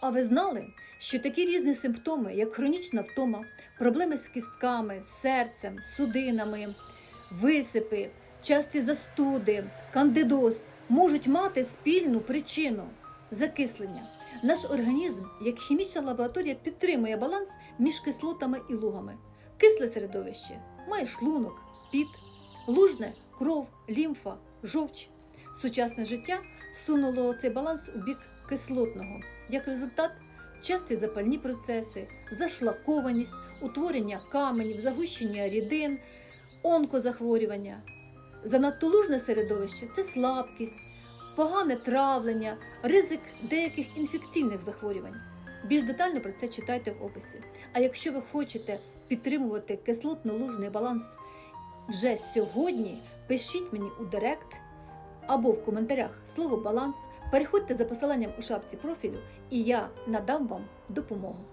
А ви знали, що такі різні симптоми, як хронічна втома, проблеми з кістками, серцем, судинами, висипи, часті застуди, кандидоз можуть мати спільну причину закислення. Наш організм, як хімічна лабораторія, підтримує баланс між кислотами і лугами. Кисле середовище має шлунок, піт, лужне кров, лімфа, жовч. Сучасне життя сунуло цей баланс у бік кислотного. Як результат, часті запальні процеси, зашлакованість, утворення каменів, загущення рідин, онкозахворювання. Занадто лужне середовище це слабкість, погане травлення, ризик деяких інфекційних захворювань. Більш детально про це читайте в описі. А якщо ви хочете підтримувати кислотно-лужний баланс вже сьогодні, пишіть мені у Директ або в коментарях слово баланс. Переходьте за посиланням у шапці профілю, і я надам вам допомогу.